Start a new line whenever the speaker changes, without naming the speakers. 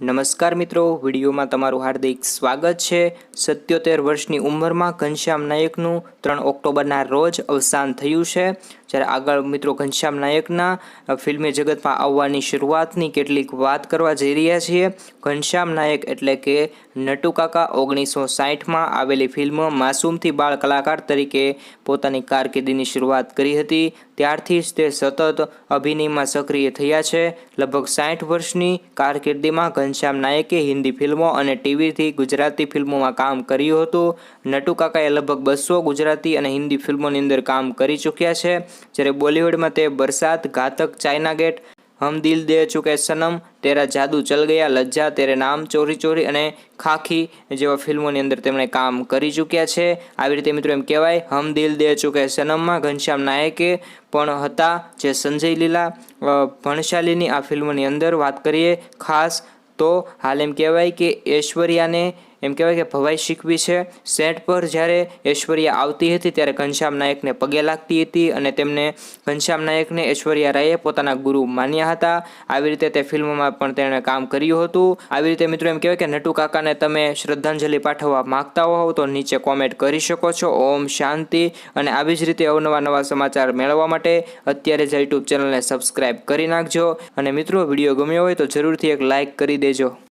નમસ્કાર મિત્રો, વિડીયોમાં તમારું હાર્દિક સ્વાગત છે. સત્યોતેર વર્ષની ઉંમરમાં ઘનશ્યામ નાયકનું ત્રણ ઓક્ટોબરના રોજ અવસાન થયું છે. જ્યારે આગળ મિત્રો ઘનશ્યામ નાયકના ફિલ્મી જગતમાં આવવાની શરૂઆતની કેટલીક વાત કરવા જઈ રહ્યા છીએ. ઘનશ્યામ નાયક એટલે કે નટુ કાકા ઓગણીસો સાહીઠમાં આવેલી ફિલ્મ માસૂમથી બાળ કલાકાર તરીકે પોતાની કારકિર્દીની શરૂઆત કરી હતી. ત્યારથી જ તે સતત અભિનયમાં સક્રિય થયા છે. લગભગ સાઠ વર્ષની કારકિર્દીમાં ઘનશ્યામ નાયકે હિન્દી ફિલ્મો અને ટીવીથી ગુજરાતી ફિલ્મોમાં કામ કર્યું હતું. નટુ કાકાએ લગભગ બસો ગુજરાતી અને હિન્દી ફિલ્મોની અંદર કામ કરી ચૂક્યા છે. જ્યારે બોલિવૂડમાં તે બરસાત ઘાતક ચાઇના ગેટ હમ દિલ દે ચુકે સનમ, તેરા જાદુ ચલ ગયા લજ્જા, તેરે નામ ચોરી ચોરી અને ખાખી જેવા ફિલ્મોની અંદર તેમણે કામ કરી ચૂક્યા છે. આવી રીતે મિત્રો એમ કહેવાય, હમ દિલ દે ચુકે સનમમાં ઘનશ્યામ નાયકે પણ હતા જે સંજય લીલા ભણશાલીની આ ફિલ્મની અંદર વાત કરીએ. ખાસ તો હાલ એમ કહેવાય કે ઐશ્વર્યાને એમ કહેવાય કે ભવાઈ શીખવી છે. સેટ પર જ્યારે ઐશ્વર્યા આવતી હતી ત્યારે ઘનશ્યામ નાયકને પગે લાગતી હતી અને તેમને ઘનશ્યામ નાયકને ઐશ્વર્યા રાયે પોતાના ગુરુ માન્યા હતા. આવી રીતે તે ફિલ્મમાં પણ તેણે કામ કર્યું હતું. આવી રીતે મિત્રો એમ કહેવાય કે નટુ કાકાને તમે શ્રદ્ધાંજલિ પાઠવવા માંગતા હોવ તો નીચે કોમેન્ટ કરી શકો છો. ઓમ શાંતિ. અને આવી જ રીતે અવનવા નવા સમાચાર મેળવવા માટે અત્યારે જ યુટ્યુબ ચેનલને સબસ્ક્રાઇબ કરી નાખજો. અને મિત્રો, વીડિયો ગમ્યો હોય તો જરૂરથી એક લાઇક કરી દેજો.